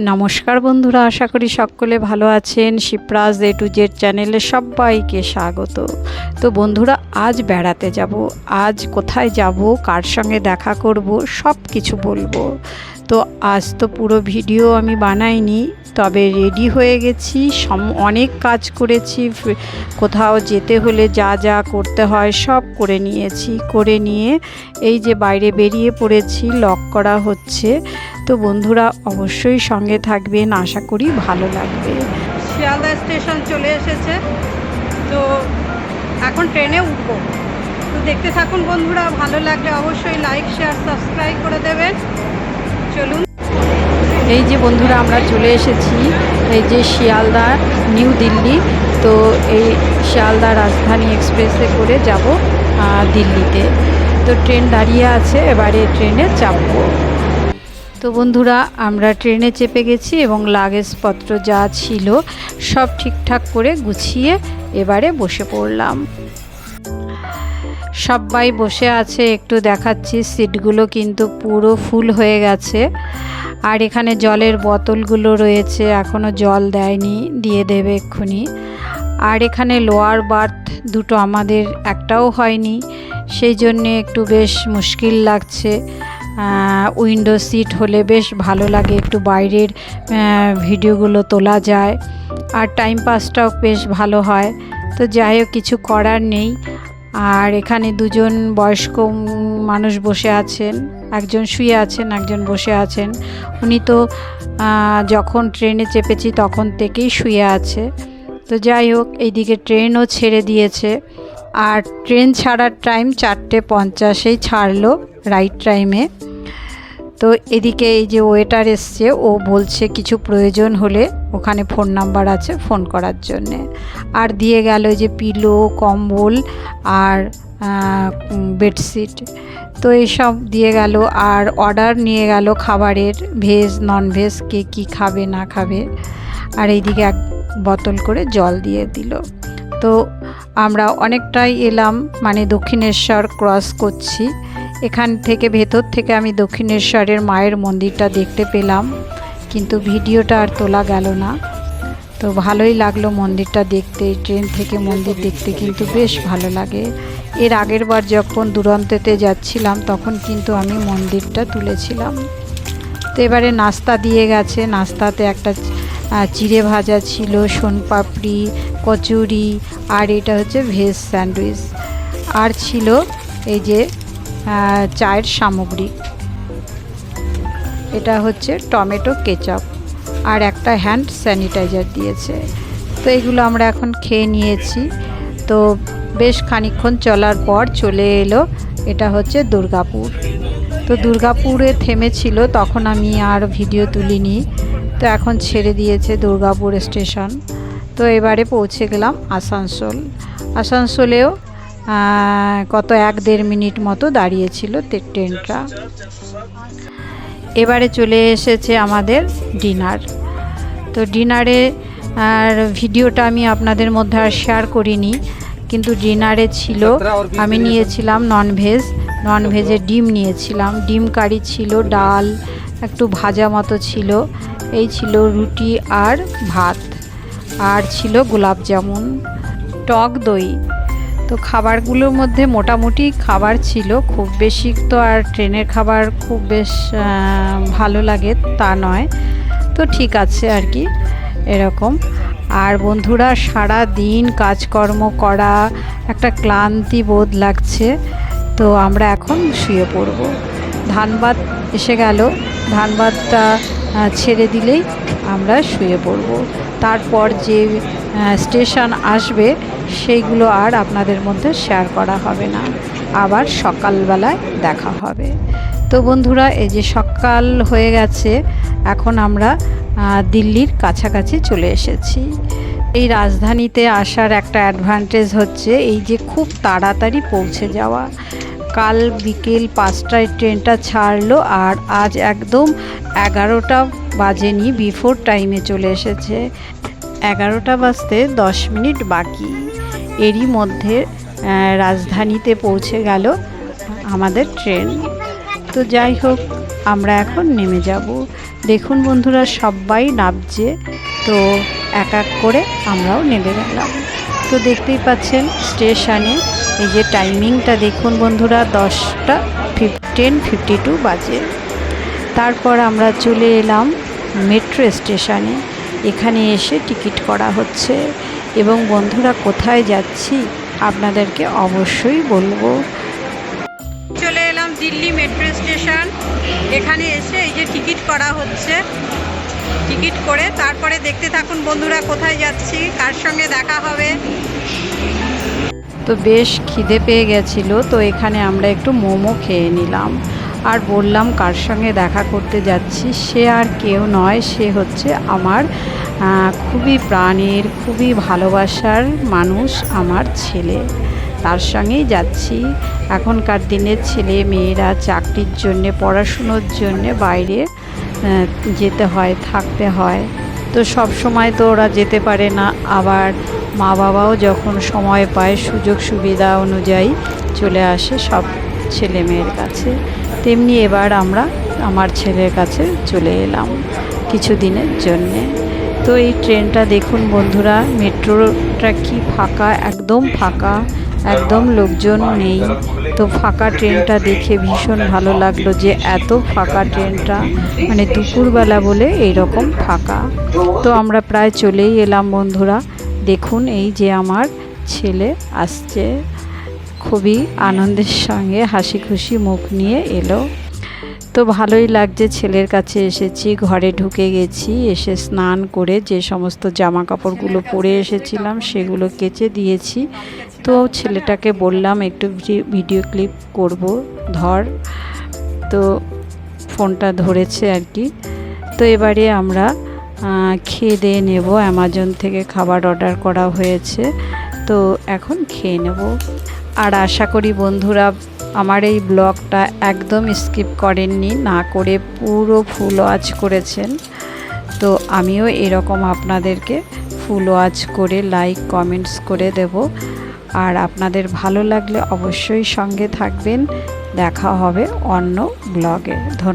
নমস্কার বন্ধুরা, আশা করি সকলে ভালো আছেন। শিপ্রাজ এ টু জেড চ্যানেলে সবাইকে স্বাগত। তো বন্ধুরা, আজ বেড়াতে যাব। আজ কোথায় যাব, কার সঙ্গে দেখা করব সব কিছু বলব। তো আজ তো পুরো ভিডিও আমি বানাইনি, তবে রেডি হয়ে গেছি। সম, অনেক কাজ করেছি কোথাও যেতে হলে যা যা করতে হয় সব করে নিয়েছি, করে নিয়ে এই যে বাইরে বেরিয়ে পড়েছি লক করা হচ্ছে। তো বন্ধুরা অবশ্যই সঙ্গে থাকবেন, আশা করি ভালো লাগবে। শিয়ালদা স্টেশন চলে এসেছে, তো এখন ট্রেনে উঠবো। তো দেখতে থাকুন বন্ধুরা, ভালো লাগলে অবশ্যই লাইক শেয়ার সাবস্ক্রাইব করে দেবেন। চলুন। এই যে বন্ধুরা, আমরা চলে এসেছি এই যে শিয়ালদা, নিউ দিল্লি। তো এই শিয়ালদা রাজধানী এক্সপ্রেসে করে যাব দিল্লিতে। তো ট্রেন দাঁড়িয়ে আছে, এবারে ট্রেনে চাপবো। তো বন্ধুরা, আমরা ট্রেনে চেপে গেছি এবং লাগেজপত্র যা ছিল সব ঠিকঠাক করে গুছিয়ে এবারে বসে পড়লাম। সবাই বসে আছে, একটু দেখাচ্ছি। সিটগুলো কিন্তু পুরো ফুল হয়ে গেছে। আর এখানে জলের বোতলগুলো রয়েছে এখনও জল দেয়নি, দিয়ে দেবে এক্ষুনি। আর এখানে লোয়ার বার্থ দুটো আমাদের একটাও হয়নি, সেই জন্যে একটু বেশ মুশকিল লাগছে। উইন্ডো সিট হলে বেশ ভালো লাগে, একটু বাইরের ভিডিওগুলো তোলা যায়। আর টাইম পাসটাও বেশ ভালো হয়। তো যাই হোক, কিছু করার নেই। আর এখানে দুজন বয়স্ক মানুষ বসে আছেন। একজন শুয়ে আছেন, একজন বসে আছেন। উনি তো যখন ট্রেনে চেপেছি তখন থেকেই শুয়ে আছে। তো যাই হোক, এইদিকে ট্রেনও ছেড়ে দিয়েছে। আর ট্রেন ছাড়ার টাইম চারটে পঞ্চাশেই ছাড়লো রাইট টাইমে। তো এদিকে এই যে ওয়েটার এসছে, ও বলছে কিছু প্রয়োজন হলে ওখানে ফোন নাম্বার আছে ফোন করার জন্যে। আর দিয়ে গেল যে পিলো কম্বল আর বেডশিট তো এইসব দিয়ে গেল। আর অর্ডার নিয়ে গেল খাবারের ভেজ নন ভেজ কে কী খাবে, না খাবে। আর এইদিকে এক বোতল করে জল দিয়ে দিল। তো আমরা অনেকটাই এলাম মানে দক্ষিণেশ্বর ক্রস করছি। এখান থেকে ভেতর থেকে আমি দক্ষিণেশ্বরের মায়ের মন্দিরটা দেখতে পেলাম। কিন্তু ভিডিওটা আর তোলা গেল না। তো ভালোই লাগল মন্দিরটা দেখতে, ট্রেন থেকে মন্দির দেখতে কিন্তু বেশ ভালো লাগে। এর আগের বার যখন দুরন্তেতে যাচ্ছিলাম, তখন কিন্তু আমি মন্দিরটা তুলেছিলাম। তো এবারে নাস্তা দিয়ে গেছে। নাস্তাতে একটা চিড়ে ভাজা ছিল, সোনপাপড়ি, কচুরি, আর এটা হচ্ছে ভেজ স্যান্ডউইচ। আর ছিল এই যে চায়ের সামগ্রী। এটা হচ্ছে টমেটো কেচাপ। আর একটা হ্যান্ড স্যানিটাইজার দিয়েছে। তো এগুলো আমরা এখন খেয়ে নিয়েছি। তো বেশ খানিকক্ষণ চলার পর চলে এলো, এটা হচ্ছে দুর্গাপুর। তো দুর্গাপুরে থেমেছিল, তখন আমি আর ভিডিও তুলিনি। তো এখন ছেড়ে দিয়েছে দুর্গাপুর স্টেশন। তো এবারে পৌঁছে গেলাম আসানসোল। আসানসোলেও কত এক দেড় মিনিট মতো দাঁড়িয়েছিল ট্রেনটা। এবারে চলে এসেছে আমাদের ডিনার। তো ডিনারে আর ভিডিওটা আমি আপনাদের মধ্যে আর শেয়ার করিনি কিন্তু ডিনারে ছিল আমি নিয়েছিলাম ননভেজ ননভেজে ডিম নিয়েছিলাম। ডিম কারি ছিল ডাল একটু ভাজা মতো ছিল এই ছিল রুটি আর ভাত। আর ছিল গোলাপ জামুন টক দই। তো খাবারগুলোর মধ্যে মোটামুটি খাবার ছিল, খুব বেশি তো আর ট্রেনের খাবার খুব বেশ ভালো লাগে তা নয়। তো ঠিক আছে আর কি, এরকম। আর বন্ধুরা সারা দিন কাজকর্ম করা, একটা ক্লান্তি বোধ লাগছে, তো আমরা এখন শুয়ে পড়ব। ধানবাদ এসে গেল। ধানবাদটা ছেড়ে দিলেই আমরা শুয়ে পড়ব। তারপর যে স্টেশন আসবে, সেইগুলো আর আপনাদের মধ্যে শেয়ার করা হবে না। আবার সকালবেলায় দেখা হবে। তো বন্ধুরা, এই যে সকাল হয়ে গেছে, এখন আমরা দিল্লির কাছাকাছি চলে এসেছি। এই রাজধানীতে আসার একটা অ্যাডভান্টেজ হচ্ছে, এই যে খুব তাড়াতাড়ি পৌঁছে যাওয়া। কাল বিকেল পাঁচটায় ট্রেনটা ছাড়লো আর আজ একদম এগারোটা বাজেনি বিফোর টাইমে চলে এসেছে। এগারোটা বাজতে দশ মিনিট বাকি। এরই মধ্যে রাজধানীতে পৌঁছে গেল আমাদের ট্রেন। তো যাই হোক, আমরা এখন নেমে যাব। দেখুন বন্ধুরা, সবাই নামছে। তো এক এক করে আমরাও নেমে গেলাম। তো দেখতেই পাচ্ছেন স্টেশনে। এই যে টাইমিংটা দেখুন বন্ধুরা, দশটা ফিফটেন ফিফটি টু বাজে। তারপর আমরা চলে এলাম মেট্রো স্টেশনে। এখানে এসে টিকিট করা হচ্ছে। এবং বন্ধুরা, কোথায় যাচ্ছি আপনাদেরকে অবশ্যই বলব। চলে এলাম দিল্লি মেট্রো স্টেশন। এখানে এসে এই যে টিকিট করা হচ্ছে। টিকিট করে। তারপরে দেখতে থাকুন বন্ধুরা কোথায় যাচ্ছি, কার সঙ্গে দেখা হবে। তো বেশ খিদে পেয়ে গেছিল, তো এখানে আমরা একটু মোমো খেয়ে নিলাম। আর বললাম কার সঙ্গে দেখা করতে যাচ্ছি, সে আর কেউ নয়, সে হচ্ছে আমার খুবই প্রাণের, খুবই ভালোবাসার মানুষ, আমার ছেলে। তার সঙ্গেই যাচ্ছি। এখনকার দিনের ছেলে মেয়েরা চাকরির জন্যে, পড়াশুনোর জন্যে বাইরে যেতে হয়, থাকতে হয়। তো সব সময় তো ওরা যেতে পারে না। আবার মা বাবাও যখন সময় পায়, সুযোগ সুবিধা অনুযায়ী চলে আসে সব ছেলে মেয়ের কাছে। তেমনি এবার আমরা আমার ছেলের কাছে চলে এলাম কিছু দিনের জন্যে। তো এই ট্রেনটা দেখুন বন্ধুরা, মেট্রোটা কি ফাঁকা, একদম ফাঁকা। একদম লোকজন নেই। তো ফাঁকা ট্রেনটা দেখে ভীষণ ভালো লাগল যে এত ফাঁকা ট্রেনটা মানে দুপুরবেলা বলে এই রকম ফাঁকা। তো আমরা প্রায় চলেই এলাম বন্ধুরা। দেখুন এই যে আমার ছেলে আসছে। খুবই আনন্দের সঙ্গে হাসি খুশি মুখ নিয়ে এলো। তো ভালোই লাগছে, ছেলের কাছে এসেছি, ঘরে ঢুকে গেছি, এসে স্নান করে যে সমস্ত জামা কাপড়গুলো পরে এসেছিলাম, সেগুলো কেচে দিয়েছি। তো ছেলেটাকে বললাম, একটু ভিডিও ক্লিপ করব, ধর। তো ফোনটা ধরেছে আর কি। তো এবারে আমরা খেয়ে দিয়ে নেব, অ্যামাজন থেকে খাবার অর্ডার করা হয়েছে। তো এখন খেয়ে নেব। আর আশা করি বন্ধুরা আমার এই ব্লগটা একদম স্কিপ করেননি, না করে পুরো ফুল ওয়াচ করেছেন। তো আমিও এরকম আপনাদেরকে ফুল ওয়াচ করে লাইক, কমেন্টস করে দেব। আর আপনাদের ভালো লাগলে অবশ্যই সঙ্গে থাকবেন। দেখা হবে অন্য ব্লগে। ধন্যবাদ।